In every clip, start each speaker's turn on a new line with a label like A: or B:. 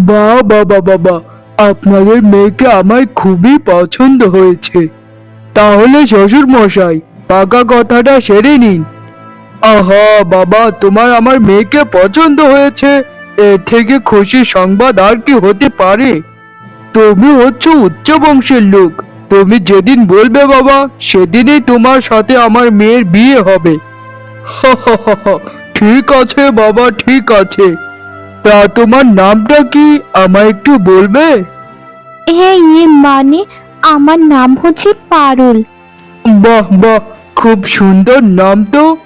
A: বাহ বাবা বাবা আপনাদের মেয়েকে আমার খুবই পছন্দ হয়েছে। তাহলে শ্বশুর মশাই পাকা কথাটা সেরে নিন। আহা, বাবা, তোমার আমার মেয়েকে পছন্দ হয়েছে। এর থেকে খুশি সংবাদ আর কি হতে পারে? তুমি হচ্ছ উচ্চ বংশের লোক। তুমি যেদিন বলবে, বাবা, সেদিনই তোমার সাথে আমার মেয়ের বিয়ে হবে। ঠিক আছে বাবা ঠিক আছে। তা তোমার নামটা কি? আমায় একটু বলবে?
B: হ্যাঁ ইয়ে মানে আমার নাম হচ্ছে পারুল।
A: বাহ বাহ খুব সুন্দর নাম তো।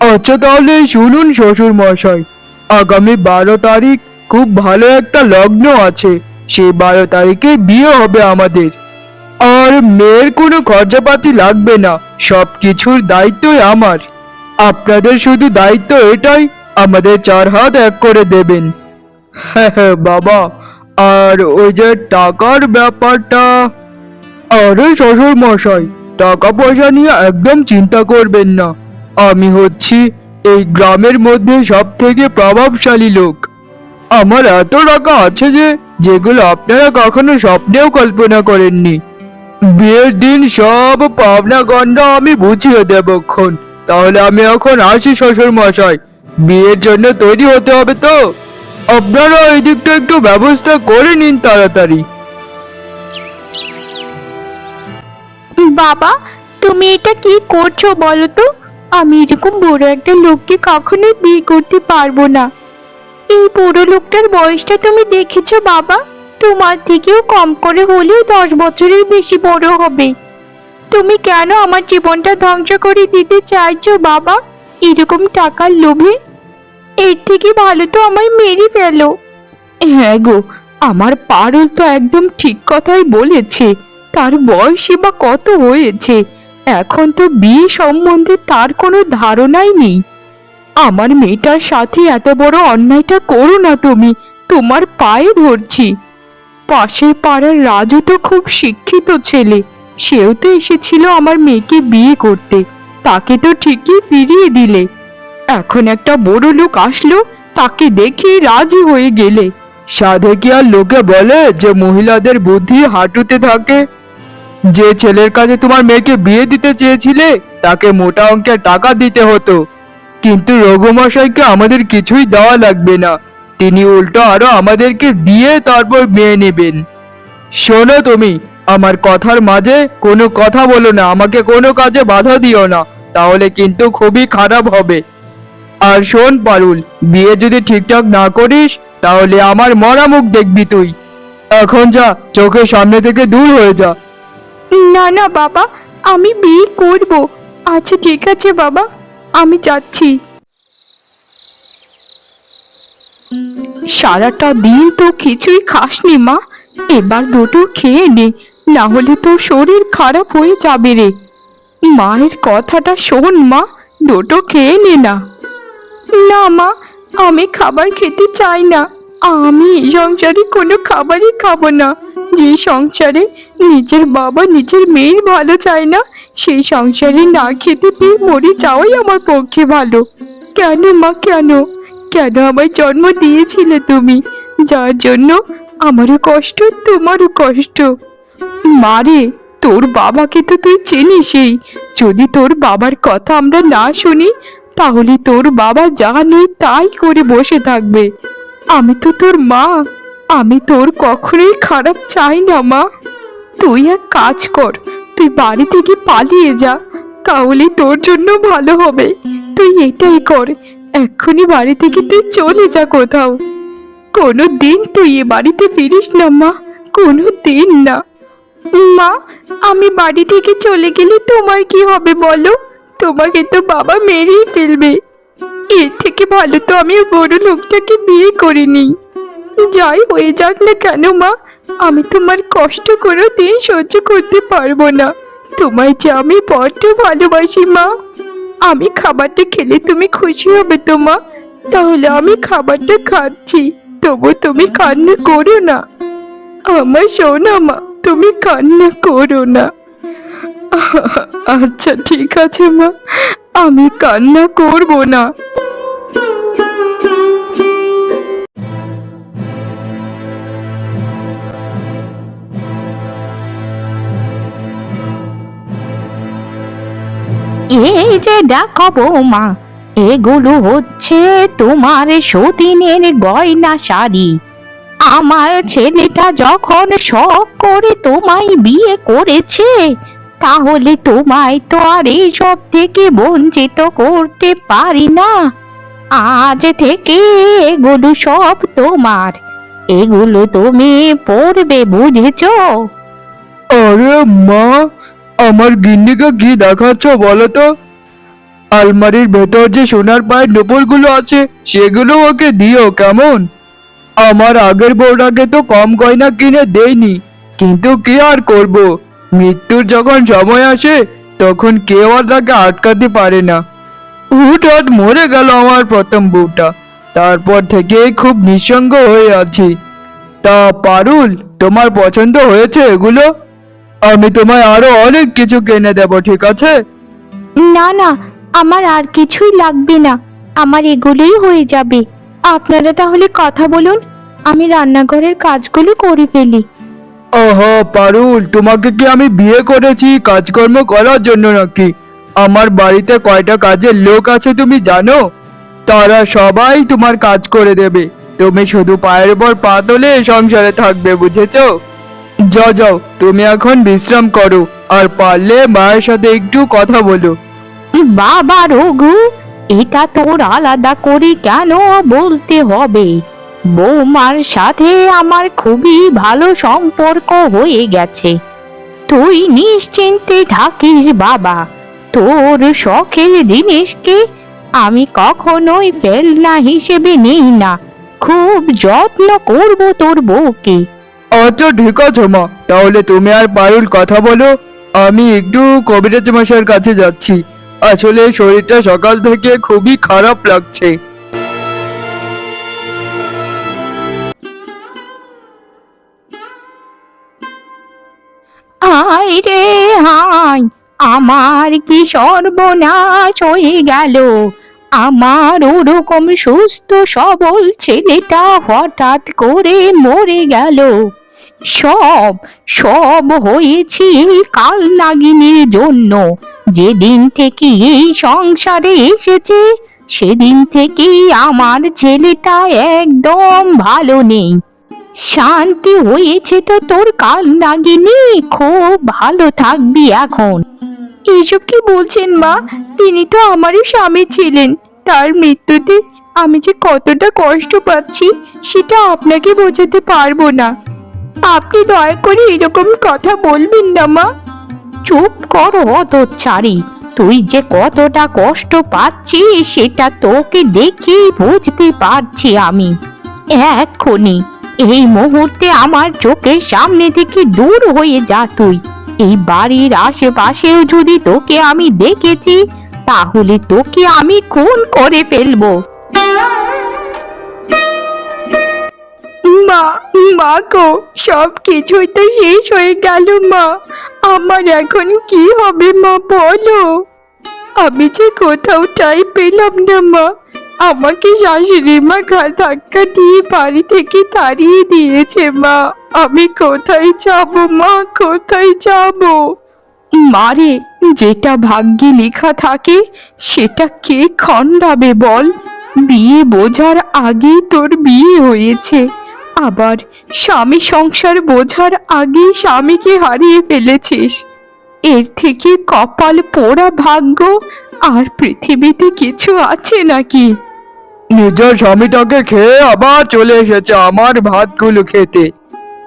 A: আচ্ছা তাহলে শুনুন শ্বশুর মশাই আগামী বারো তারিখ খুব ভালো একটা লগ্ন আছে। সেই বারো তারিখে বিয়ে হবে আমাদের। আর মেয়ের কোনো খরচাপাতি লাগবে না। সব কিছুর দায়িত্বই আমার। আপনাদের শুধু দায়িত্ব এটাই, আমাদের চার হাত এক করে দেবেন। হ্যাঁ হ্যাঁ বাবা। আর ওই যে টাকার ব্যাপারটা, আরে শ্বশুর মশাই, টাকা পয়সা নিয়ে একদম চিন্তা করবেন না। আমি হচ্ছি এই গ্রামের মধ্যে সব থেকে প্রভাবশালী লোক। আমার এত টাকা আছে যে, যেগুলো আপনারা কখনো স্বপ্নেও কল্পনা করেননি। বিয়ের দিন সব পাওনা গন্ডা আমি বুঝিয়ে দেবক্ষণ তাহলে আমি এখন আসি শ্বশুর মশাই বিয়ের জন্য তৈরি হতে হবে তো? আপনারা এই দিকটা একটু ব্যবস্থা করে নিন তাড়াতাড়ি।
B: বাবা, তুমি এটা কি করছ বলো তো? আমি এরকম বড় একটা লোককে কখনোই বিয়ে করতে পারব না। এই বড় লোকটার বয়সটা তুমি দেখেছ বাবা? তোমার থেকেও কম করে হলেও দশ বছরের বেশি বড় হবে। তুমি কেন আমার জীবনটা ধ্বংস করে দিতে চাইছো, বাবা? এরকম টাকার লোভে? এর থেকে ভালো তো আমায় মেরে ফেলো। হ্যাঁ গো, আমার পারুল তো একদম ঠিক কথাই বলেছে। তার বয়সই বা কত হয়েছে, এখন তো বিয়ে সম্বন্ধে তার কোনো ধারণাই নেই। আমার মেয়েটার সাথে এত বড় অন্যায়টা করো না তুমি, তোমার পায়ে ধরছি। পাশের পাড়ার রাজু তো খুব শিক্ষিত ছেলে সেও তো এসেছিল আমার মেয়েকে বিয়ে করতে। তাকে তো ঠিকই ফিরিয়ে দিলে। এখন একটা বড় লোক আসলো, তাকে দেখে রাজি হয়ে গেলে।
A: সাধে কি আর লোকে বলে যে মহিলাদের বুদ্ধি হাঁটুতে থাকে? যে ছেলের কাছে তোমার মেয়েকে বিয়ে দিতে চেয়েছিলে, তাকে মোটা অঙ্কের টাকা দিতে হতো। কিন্তু রঘুমশাইকে আমাদের কিছুই দেওয়া লাগবে না। তিনি উল্টো আরও আমাদেরকে দিয়ে তারপর মেয়ে নেবেন। শোনো তুমি আমার কথার মাঝে কোনো কথা বলো না, আমাকে কোনো কাজে বাধা দিও না, তাহলে কিন্তু খুবই খারাপ হবে। আর শোন পারুল, বিয়ে যদি ঠিকঠাক না করিস, তাহলে আমার মরা মুখ দেখবি তুই। এখন যা, চোখের সামনে থেকে দূর হয়ে যা।
B: না না বাবা, আমি বিয়ে করব। আচ্ছা ঠিক আছে বাবা, আমি যাচ্ছি। সারাটা দিন তো কিছুই খাসনি মা, এবার দুটো খেয়ে নে। না হলে তোর শরীর খারাপ হয়ে যাবে রে। মায়ের কথাটা শোন, মা। দুটো খেয়ে নে না। না, মা, আমি খাবার খেতে চাই না। আমি এই সংসারে কোনো খাবারই খাব না। যে সংসারে নিজের বাবা নিজের মেয়ের ভালো চায় না সেই সংসারে না খেতে পেয়ে মরে যাওয়াই আমার পক্ষে ভালো। কেন, মা, কেন? কেন আমায় জন্ম দিয়েছিলে তুমি? যার জন্য আমারও কষ্ট, তোমারও কষ্ট। মারে, তোর বাবাকে তো তুই চিনিসই যদি তোর বাবার কথা আমরা না শুনি, তাহলে তোর বাবা যা নেই তাই করে বসে থাকবে। আমি তো তোর মা, আমি তোর কখনোই খারাপ চাই না মা। তুই এক কাজ কর, তুই বাড়ি থেকে পালিয়ে যা, তাহলে তোর জন্য ভালো হবে। তুই এটাই কর, এক্ষুনি বাড়ি থেকে তুই চলে যা কোথাও। কোনো দিন তুই এ বাড়িতে ফিরিস না মা কোনো দিন না। মা, আমি বাড়ি থেকে চলে গেলে তোমার কি হবে বলো? তোমাকে তো বাবা মেরেই ফেলবে। এর থেকে ভালো তো আমি বড় লোকটাকে বিয়ে করিনি। যাই হয়ে যাক না কেন মা, আমি তোমার কষ্ট করে দিন সহ্য করতে পারব না। তোমায় যে আমি বড্ড ভালোবাসি মা। আমি খাবারটা খেলে তুমি খুশি হবে তো মা। তাহলে আমি খাবারটা খাচ্ছি, তবু তুমি কান্না করো না। আমার সোনা মা তুমি কান্না করো না। আচ্ছা ঠিক আছে মা, আমি কান্না করব না।
C: এই যে দেখো বৌমা এগুলো হচ্ছে তোমার সতীনের গয়না শাড়ি। আমার ছেলেটা যখন শখ করে তোমায় বিয়ে করেছে, তাহলে তোমায় তো আর এইসব থেকে বঞ্চিত করতে পারি না। আজ থেকে এগুলো সব তোমার। এগুলো তুমি পড়বে, বুঝেছ?
A: আরে মা, আমার গিন্নিকে কি দেখাচ্ছ বলো তো? আলমারির ভেতর যে সোনার পায়ের নুপুরগুলো আছে, সেগুলো ওকে দিও কেমন? আমার আগের বউটাকে তো কম গয়না কিনে দেয়নি কিন্তু কি আর করব? মৃত্যুর যখন সময় আসে, তখন কেউ আর তাকে আটকাতে পারে না। হুটহাট মরে গেল আমার প্রথম বউটা। তারপর থেকে খুব নিঃসঙ্গ হয়ে আছি। তা পারুল, তোমার পছন্দ হয়েছে এগুলো? আমি তোমায় আরও অনেক কিছু কিনে দেব, ঠিক আছে?
C: না না, আমার আর কিছুই লাগবে না। আমার এগুলোই হয়ে যাবে। আপনারা তাহলে কথা বলুন আমি রান্নাঘরের কাজগুলো করে ফেলি।
A: ওহো পারুল তোমাকে কি আমি বিয়ে করেছি কাজকর্ম করার জন্য নাকি? আমার বাড়িতে কয়টা কাজের লোক আছে তুমি জানো? তারা সবাই তোমার কাজ করে দেবে। তুমি শুধু পায়ের উপর পা তোলে সংসারে থাকবে বুঝেছ? যাও যাও তুমি এখন বিশ্রাম করো আর পারলে মায়ের সাথে একটু কথা বলো।
C: বাবা রঘু এটা তোর আলাদা করে কেন বলতে হবে? বৌমার সাথে আমার খুবই ভালো সম্পর্ক হয়ে গেছে। তুই নিশ্চিন্তে থাকিস, বাবা। তোর শখের জিনিসকে আমি কখনোই ফেলনা হিসেবে নেই না। খুব যত্ন করব তোর বউকে।
A: আচ্ছা ঠিক আছে, মা। তাহলে তুমি আর পারুল কথা বলো। আমি একটু কবিরাজ মশাইয়ের কাছে যাচ্ছি। আসলে শরীরটা সকাল থেকে খুবই খারাপ লাগছে।
C: রে হায় আমার কি সর্বনাশ হয়ে গেল? আমার ওরকম সুস্থ সবল ছেলেটা হঠাৎ করে মরে গেল। সব সব হয়েছে কাল নাগিনীর জন্য। যেদিন থেকে এই সংসারে এসেছে, সেদিন থেকেই আমার ছেলেটা একদম ভালো নেই। শান্তি হয়েছে তো তোর কাল নাগিনি, খুব ভালো থাকবি এখন।
B: এসব কি বলছেন মা? তিনি তো আমারই স্বামী ছিলেন। তার মৃত্যুতে আমি যে কতটা কষ্ট পাচ্ছি, সেটা আপনাকে বোঝাতে পারব না। আপনি দয়া করে এরকম কথা বলবেন না, মা।
C: চুপ কর ছাড়ি তুই যে কতটা কষ্ট পাচ্ছিস, সেটা তোকে দেখেই বুঝতে পারছি আমি। এক্ষুনি, এই মুহূর্তে আমার চোখের সামনে থেকে দূর হয়ে যা তুই। এই বাড়ির আশেপাশেও যদি তোকে আমি দেখেছি, তাহলে তোকে আমি খুন করে ফেলব।
B: মা মা গো সব কিছুই তো শেষ হয়ে গেল মা। আমার এখন কি হবে মা বলো? আমি যে কোথাও টাই পেলাম না মা। আমাকে শাশুড়ি মা ধাক্কা দিয়ে বাড়ি থেকে তাড়িয়ে দিয়েছে মা। আমি কোথায় যাব মা, কোথায় যাব? মারে যেটা ভাগ্যে লেখা থাকে, সেটা কে খণ্ডাবে বল? বিয়ে বোঝার আগেই তোর বিয়ে হয়েছে। আবার স্বামী সংসার বোঝার আগেই স্বামীকে হারিয়ে ফেলেছিস। এর থেকে কপাল পোড়া ভাগ্য আর পৃথিবীতে কিছু আছে নাকি?
A: নিজের স্বামীটাকে খেয়ে আবার চলে এসেছে আমার ভাতগুলো খেতে।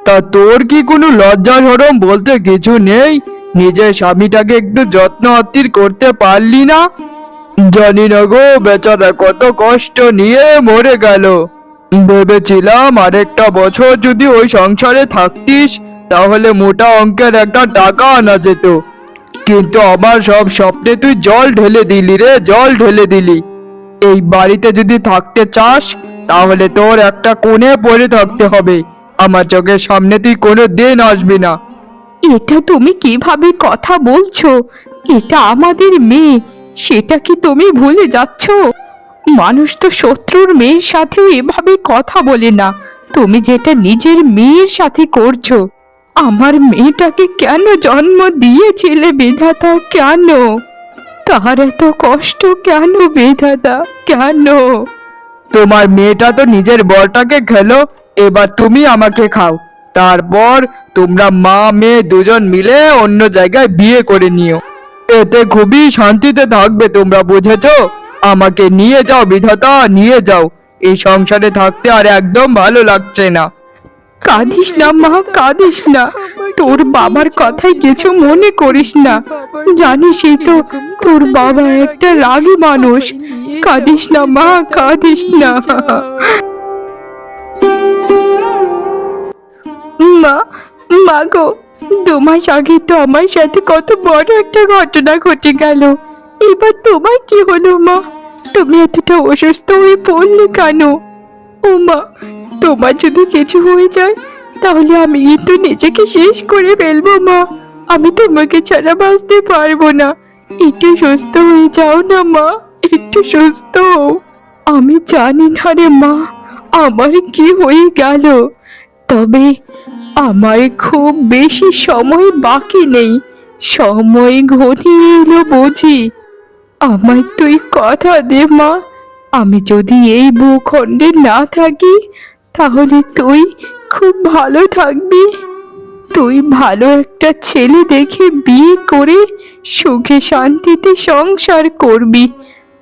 A: তা তোর কি কোনো লজ্জা সরম বলতে কিছু নেই? নিজের স্বামীটাকে একটু যত্ন আত্তির করতে পারলি না? জানি না গো বেচারা কত কষ্ট নিয়ে মরে গেল। ভেবেছিলাম আরেকটা বছর যদি ওই সংসারে থাকতিস, তাহলে মোটা অঙ্কের একটা টাকা আনা যেত। কিন্তু আমার সব স্বপ্নে তুই জল ঢেলে দিলি রে, জল ঢেলে দিলি। এই বাড়িতে যদি থাকতে চাস, তাহলে তোর একটা কোণে পড়ে থাকতে হবে। আমার চোখের সামনে তুই কোনো দিন আসবি না।
B: এটা তুমি কীভাবে কথা বলছো? এটা আমাদের মেয়ে। সেটা কি তুমি ভুলে যাচ্ছ? মানুষ তো শত্রুর মেয়ের সাথেও এভাবে কথা বলে না। তুমি যেটা নিজের মেয়ের সাথে করছ, আমার মেয়েটাকে কেন জন্ম দিয়েছিলে বিধাতা, কেন? তার এত কষ্ট কেন বিধাতা, কেন?
A: তোমার মেয়েটা তো নিজের বরটাকে খেলো, এবার তুমি আমাকে খাও। তারপর তোমরা মা, মেয়ে দুজন মিলে অন্য জায়গায় বিয়ে করে নিও। এতে খুবই শান্তিতে থাকবে তোমরা, বুঝেছ? আমাকে নিয়ে যাও বিধাতা, নিয়ে যাও। এই সংসারে থাকতে আর একদম ভালো লাগছে না।
B: কাঁদিস না মা, কাঁদিস না। তোর বাবার কথাই কিছু মনে করিস না। জানিসই তো, তোর বাবা একটা রাগী মানুষ। কাঁদিস না মা, কাঁদিস না। মা মা গো, দু মাস আগে তো আমার সাথে কত বড় একটা ঘটনা ঘটে গেল। এবার তোমার কি হলো, মা? তুমি এতটা অসুস্থ হয়ে পড়লে কেন? ও মা, তোমার যদি কিছু হয়ে যায়, তাহলে আমি কিন্তু নিজেকে শেষ করে ফেলব, মা। আমি তোমাকে ছাড়া বাঁচতে পারব না। একটু সুস্থ হয়ে যাও না, মা। একটু সুস্থ। আমি জানি না রে, মা, আমার কি হয়ে গেল। তবে আমার খুব বেশি সময় বাকি নেই। সময় ঘনিয়ে এলো বুঝি। আমায় তুই কথা দে, মা। আমি যদি এই ভূখণ্ডে না থাকি, তাহলে তুই খুব ভালো থাকবি। তুই ভালো একটা ছেলে দেখে বিয়ে করে সুখে শান্তিতে সংসার করবি।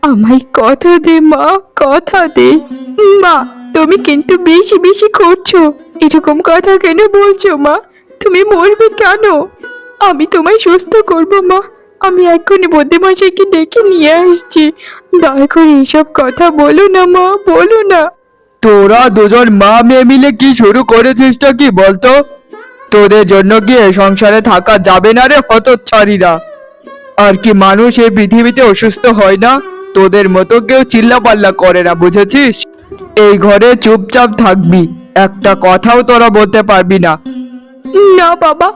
B: আমায় কথা দে, মা, কথা দে। মা, তুমি কিন্তু বেশি বেশি করছ। এরকম কথা কেন বলছো, মা? তুমি মরবে কেন? আমি তোমায় সুস্থ করব, মা। আমি এক্ষুনি বদ্যিমশাইকে ডেকে নিয়ে আসছি। দয়া করে এসব কথা বলো না মা বলো না।
A: তোরা দুজন মা মেয়ে মিলে কি শুরু করেছিসটা কি বলতো? তোদের জন্য কি এ সংসারে থাকা যাবে না রে হতচ্ছাড়িরা? আর কি মানুষ এই পৃথিবীতে অসুস্থ হয় না? তোদের মতো কেউ চিল্লাপাল্লা করে না বুঝেছিস? এই ঘরে চুপচাপ থাকবি একটা কথাও তোরা বলতে পারবি না।
B: না বাবা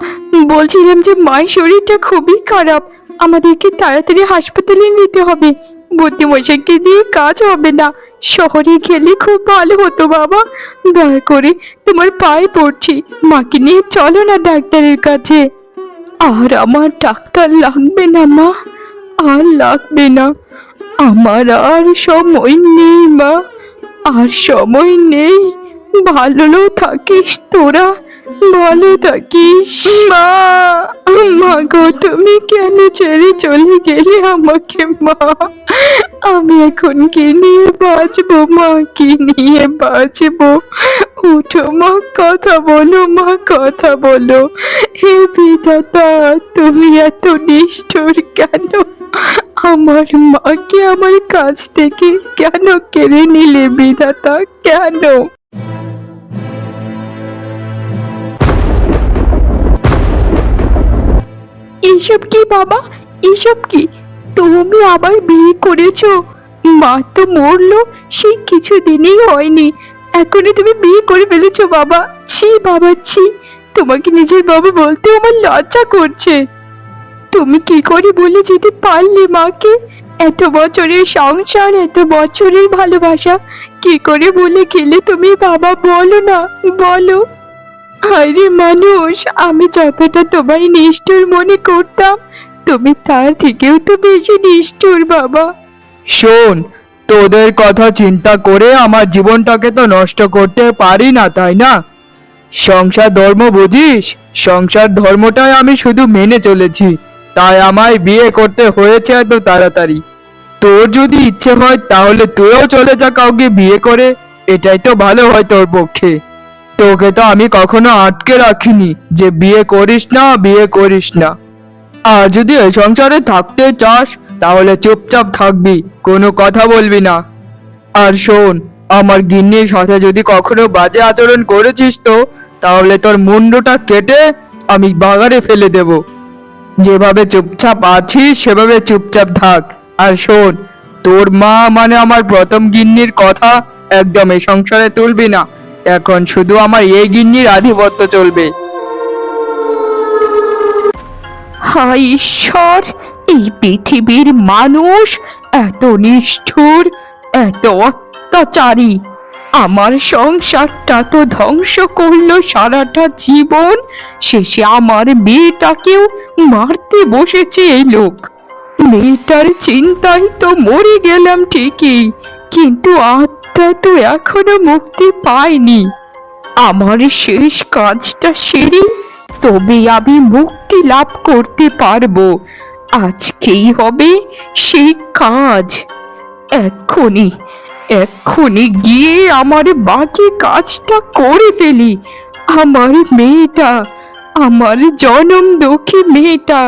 B: বলছিলাম যে মায়ের শরীরটা খুবই খারাপ। আমাদেরকে তাড়াতাড়ি হাসপাতালে নিতে হবে। বুদ্ধিমশাইকে দিয়ে কাজ হবে না। শহরে গেলে খুব ভালো হতো, বাবা। দয়া করে তোমার পায়ে পড়ছি। মাকে নিয়ে চলো না ডাক্তারের কাছে। আর আমার ডাক্তার লাগবে না, মা। আর লাগবে না। আমার আর সময় নেই, মা। আর সময় নেই। ভালো থাকিস তোরা। ভালো থাকিস মা! মা গো তুমি কেন ছেড়ে চলে গেলে আমাকে মা? আমি এখন কি নিয়ে বাঁচবো মা? কি নিয়ে বাঁচবো? উঠো মা কথা বলো মা কথা বলো। হে বিধাতা তুমি এত নিষ্ঠুর কেন? আমার মাকে আমার কাছ থেকে কেন কেড়ে নিলে বিধাতা? কেন? এইসব কি বাবা? এইসব কি? তুমি আবার বিয়ে করেছ। মা তো মরলো সেই কিছু দিনই হয়নি। এখনই তুমি বিয়ে করে ফেলেছো বাবা। ছি বাবা, ছি। তোমাকে নিজের বাবা বলতে আমার লজ্জা করছে। তুমি কি করে বলে যেতে পারলে মাকে? এত বছরের সংসার, এত বছরের ভালোবাসা। কি করে বলে গেলে তুমি বাবা? বলো না, বলো। আরে মানুষ, আমি যতটা তোমায় নিষ্ঠুর মনে করতাম, তুমি তার থেকেও তো বেশি নিষ্ঠুর, বাবা।
A: শোন, তোদের কথা চিন্তা করে আমার জীবনটাকে তো নষ্ট করতে পারি না, তাই না? সংসার ধর্ম বুঝিস? সংসার ধর্মটাই আমি শুধু মেনে চলেছি, তাই আমায় বিয়ে করতে হয়েছে এত তাড়াতাড়ি। তোর যদি ইচ্ছে হয়, তাহলে তুইও চলে যা কাউকে বিয়ে করে, এটাই তো ভালো হয় তোর পক্ষে। তোকে তো আমি কখনো আটকে রাখিনি যে বিয়ে করিস না, বিয়ে করিস না। আর যদি এই সংসারে থাকতে চাস, তাহলে চুপচাপ থাকবি, কোনো কথা বলবি না। আর শোন, আমার গিন্নির সাথে যদি কখনো বাজে আচরণ করেছিস তো, তাহলে তোর মুন্ডটা কেটে আমি বাগারে ফেলে দেব। যেভাবে চুপচাপ আছিস, সেভাবে চুপচাপ থাক। আর শোন, তোর মা মানে আমার প্রথম গিন্নির কথা একদম এই সংসারে তুলবি না। এখন শুধু আমার এই গিন্নির আধিপত্য চলবে।
B: হায় ঈশ্বর, এই পৃথিবীর মানুষ এত নিষ্ঠুর, এত অত্যাচারী। আমার সংসারটা তো ধ্বংস করল সারাটা জীবন, শেষে আমার মেয়েটাকেও মারতে বসেছে এই লোক। মেয়েটার চিন্তায় তো মরে গেলাম ঠিকই, কিন্তু আত্মা তো এখনও মুক্তি পায়নি আমার শেষ কাজটা সেরে তবে আমি মুক্তি লাভ করতে পারব। আজকেই হবে সেই কাজ। এক্ষুনি এক্ষুনি গিয়ে আমার বাকি কাজটা করে ফেলি। আমার মেয়েটা, আমার জনম দুঃখী মেয়েটা।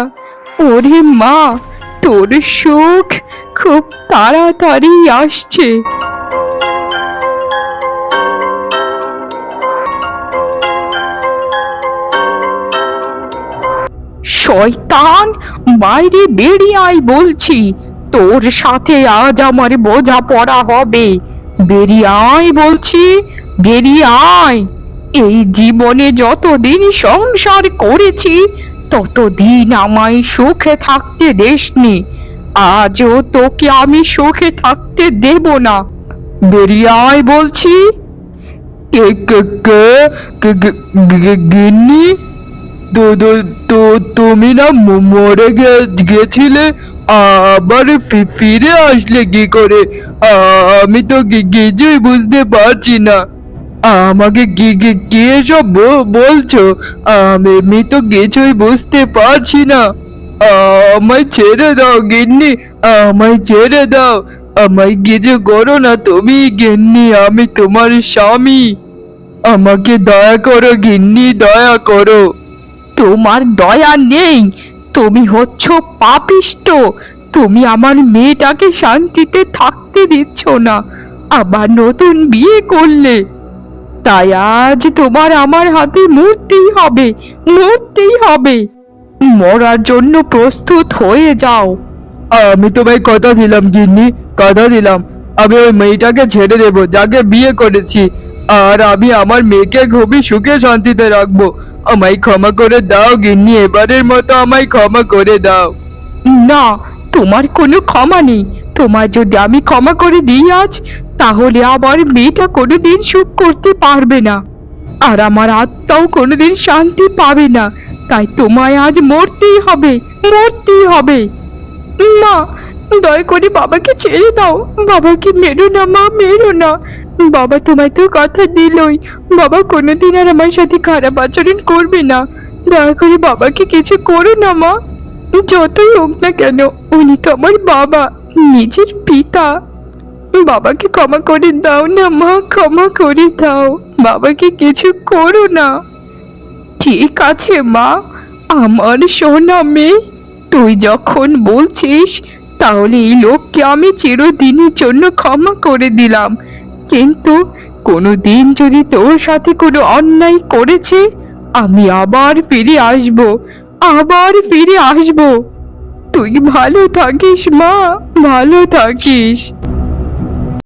B: ওরে মা, তোর সুখ খুব তাড়াতাড়ি আসছে। শয়তান, বাইরে বেরিয়ে আয় বলছি। তোর সাথে আজ আমার বোঝা পড়া হবে। বেরিয়ে আয় বলছি, বেরিয়ে আয়। এই জীবনে যতদিন সংসার করেছি, ততদিন আমায় সুখে থাকতে দেসনি। আজও তোকে আমি সুখে থাকতে দেব না। বেরিয়ে আয় বলছি।
A: কে কে কে, গিন্নি? তো তুমি না মরে গেছিলে, আবার ফিরে আসলে কি করে? আমি তো কিছুই বুঝতে পারছি না। আমাকে কি কি এসব বলছো? আমি তো কিছুই বুঝতে পারছি না। আমায় ছেড়ে দাও, গিন্নি, আমায় ছেড়ে দাও। আমায় কিছু করো না তুমি, গিন্নি, আমি তোমার স্বামী। আমাকে দয়া করো, গিন্নি, দয়া করো।
B: তোমার দয়া নেই। তুমি হচ্ছ পাপিষ্ট। তুমি আমার মেয়েটাকে শান্তিতে থাকতে দিচ্ছ না। আবার নতুন বিয়ে করলে। তাই আজ তোমার আমার হাতে মরতেই হবে মরতেই হবে। মরার জন্য প্রস্তুত হয়ে যাও।
A: আমি তোমায় কথা দিলাম, গিন্নি। কথা দিলাম। আমি ওই মেয়েটাকে ছেড়ে দেবো, যাকে বিয়ে করেছি। আর আমি আমার মেয়েকে খুবই সুখে শান্তিতে রাখব। আমায় ক্ষমা করে দাও, গিন্নি, এবারের মতো আমায় ক্ষমা করে দাও।
B: না, তোমার কোনো ক্ষমা নেই। তোমার যদি আমি ক্ষমা করে দিই আজ, তাহলে আমার মেয়েটা কোনোদিন সুখ করতে পারবে না। আর আমার আত্মাও কোনোদিন শান্তি পাবে না। তাই তোমায় আজ মরতেই হবে মরতেই হবে। মা দয়া করে বাবাকে ছেড়ে দাও। বাবাকে মেরো না, মা, মেরো না। বাবা তোমায় তো কথা দিলই। বাবা কোনোদিন আর আমার সাথে খারাপ আচরণ করবে না। দয়া করে বাবাকে কিছু করো না, মা। যতই হোক না কেন, উনি তো আমার বাবা, নিজের পিতা। বাবাকে ক্ষমা করে দাও না, মা, ক্ষমা করে দাও। বাবাকে কিছু করো না। ঠিক আছে, মা। আমার সোনা মেয়ে, তুই যখন বলছিস তাহলে এই লোককে আমি চিরদিনের জন্য ক্ষমা করে দিলাম। কিন্তু কোনো দিন যদি তোর সাথে কোনো অন্যায় করেছে, আমি আবার ফিরে আসব, আবার ফিরে আসব। তুই ভালো থাকিস মা, ভালো থাকিস।